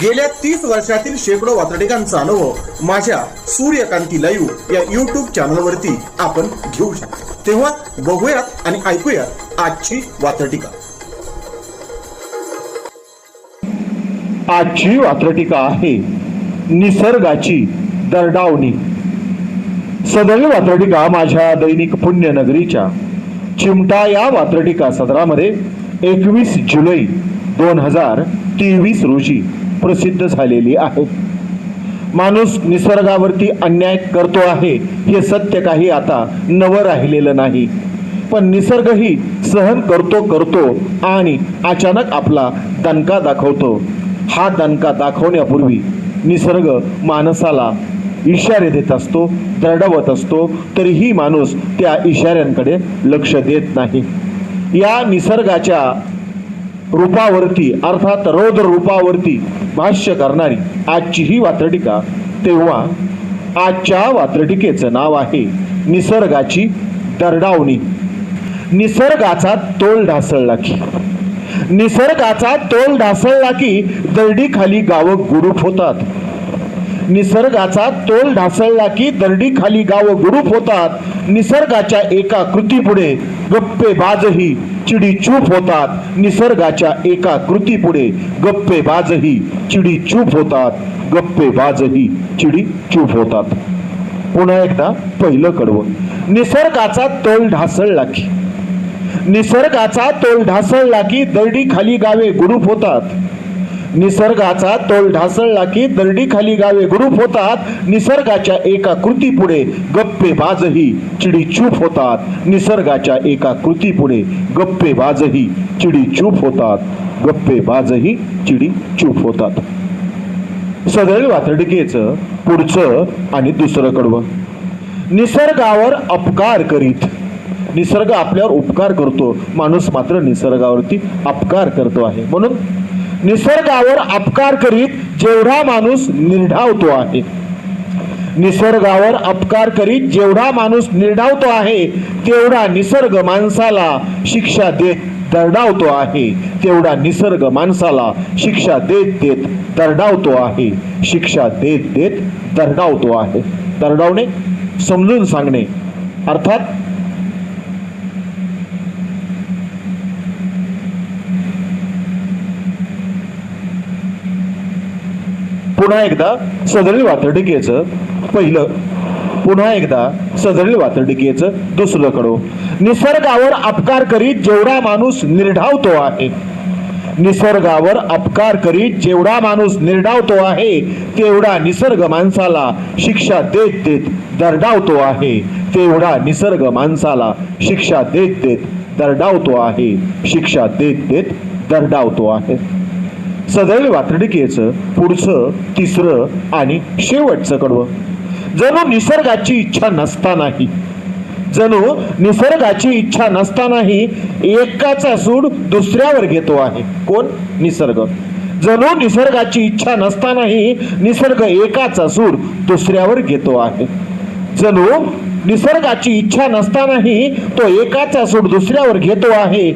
गेल्या तीस वर्षातील शेकडो वातडिकांचा अनुभव माझ्या सूर्यकांती लाईव्ह या युट्यूब चॅनलवरती आपण घेऊ शकतो. तेव्हा बघूयात आणि ऐकूयात आजची वातडिका आजची वात्रटिका आहे निसर्गाची दरडावणी. सदरी वात्रटिका माझ्या दैनिक पुण्यनगरीच्या चिमटा या वात्रटिका सदरामध्ये एकवीस जुलै दोन हजार तेवीस रोजी प्रसिद्ध झालेली आहे माणूस निसर्गावरती अन्याय करतो आहे हे सत्य काही आता नवं राहिलेलं नाही. पण निसर्गही सहन करतो करतो आणि अचानक आपला दणका दाखवतो. हा दणका दाखवण्यापूर्वी निसर्ग माणसाला इशारे देत असतो दरडवत असतो तरीही माणूस त्या इशाऱ्यांकडे लक्ष देत नाही. या निसर्गाच्या रूपावरती अर्थात रौद्र रूपावरती भाष्य करणारी आजची ही वात्रटिका तेव्हा आजच्या वात्रटिकेचं नाव आहे निसर्गाची दरडावणी. निसर्गाचा तोल ढासळला की. निसर्गाचा तोल ढासळला की दरडी खाली गावं गुरूप होतात. निसर्गाचा तोल ढासळला की दरडी खाली गावं गुरूप होतात. निसर्गाच्या एका कृतीपुढे गप्पे बाजही चिडी चूप होतात. निसर्गाच्या एका कृतीपुढे गप्पे बाजही चिडी चूप होतात. गप्पे बाजही चिडी चूप होतात. पुन्हा एकदा पहिलं कडवं. निसर्गाचा तोल ढासळला की. निसर्गाचा तोल ढासळला की दरडी खाली गावे गुरूप होतात. निसर्गाचा तोल ढासळला की दरडी खाली गावे ग्रुप होतात. निसर्गाच्या एका कृतीपुढे गप्पे बाजही चिडी चूप होतात. निसर्गाच्या एका कृतीपुढे गप्पे बाजही चिडी चूप होतात. गप्पे बाजही चिडी चूप होतात. सदैव वातडिकेचं पुढचं आणि दुसरं कडवं निसर्गावर अपकार करीत. निसर्ग आपल्यावर उपकार करतो. माणूस मात्र निसर्गावरती अपकार करतो आहे. म्हणून निसर्गावर अपकार करीत जेवढा माणूस निर्ढावतो आहे. निसर्गावर अपकार करीत जेवढा माणूस निर्ढावतो आहे तेवढा निसर्ग माणसाला शिक्षा देत दरडावतो आहे. तेवढा निसर्ग माणसाला शिक्षा देत देत दरडावतो आहे. शिक्षा देत देत दरडावतो आहे. दरडावणे समजून सांगणे. अर्थात पुन्हा एकदा सदरील वातडिकेचं पहिलं. पुन्हा एकदा सदरील वातडिकेचं दुसरं कडो. निसर्गावर अपकार करीत जेवढा माणूस निर्ढावतो आहे. निसर्गावर अपकार करीत जेवढा माणूस निर्डावतो आहे तेवढा निसर्ग माणसाला शिक्षा देत देत दरडावतो आहे. तेवढा निसर्ग माणसाला शिक्षा देत देत दरडावतो आहे. शिक्षा देत देत दरडावतो आहे. सदैव वातडिकेचं पुढचं तिसरं आणि शेवटचं कडवं. जणू निसर्गाची इच्छा नसतानाही जणू निसर्गाची इच्छा नसतानाही एकाचा सूड दुसऱ्यावर घेतो आहे. कोण? निसर्ग. जणू निसर्गाची इच्छा नसतानाही निसर्ग एकाचा सूड दुसऱ्यावर घेतो आहे. जणू निसर्गाची इच्छा नसतानाही तो एकाचा सूड दुसऱ्यावर घेतो आहे.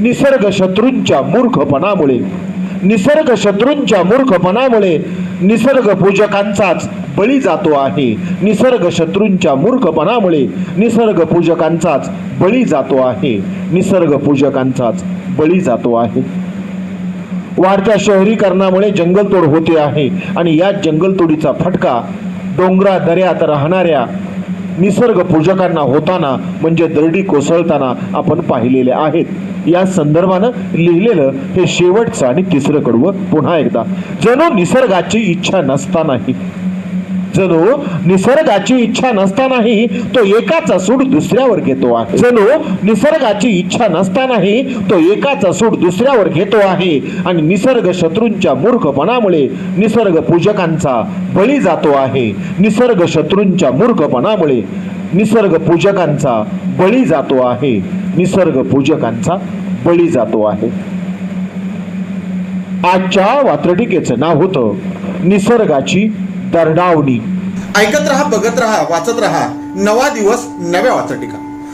निसर्ग शत्रूंच्या मूर्खपणामुळे. निसर्ग शत्रूंच्या मूर्खपणामुळे निसर्ग पूजकांचाच बळी जातो आहे. निसर्ग शत्रूंच्या मूर्खपणामुळे निसर्ग पूजकांचाच बळी जातो आहे. निसर्ग पूजकांचाच बळी जातो आहे. वाढत्या शहरीकरणामुळे जंगलतोड होते आहे आणि या जंगलतोडीचा फटका डोंगरा दऱ्यात राहणाऱ्या निसर्ग पूजकांना होताना म्हणजे दरडी कोसळताना आपण पाहिलेले आहेत. या संदर्भानं लिहिलेलं हे शेवटचं आणि तिसरं कडवं पुन्हा एकदा. जणू निसर्गाची इच्छा नसतानाही. जणू निसर्गाची इच्छा नसतानाही तो एकाचा सूड दुसऱ्यावर घेतो आहे. जणू निसर्गाची इच्छा नसतानाही तो एकाचा सूड दुसऱ्यावर घेतो आहे. आणि निसर्ग शत्रूंच्या मूर्खपणामुळे निसर्ग पूजकांचा बळी जातो आहे. निसर्ग शत्रूंच्या मूर्खपणामुळे निसर्ग पूजकांचा बळी जातो आहे. निसर्ग पूजकांचा बळी जातो आहे. आजच्या वात्रटिकेचं नाव होतं निसर्गाची दरडावणी ऐकत रहा बघत रहा वाचत रहा. नवा दिवस नव्या वाचटिका.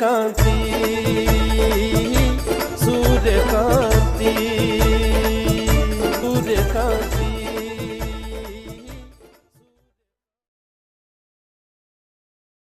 ಕಾಂತಿ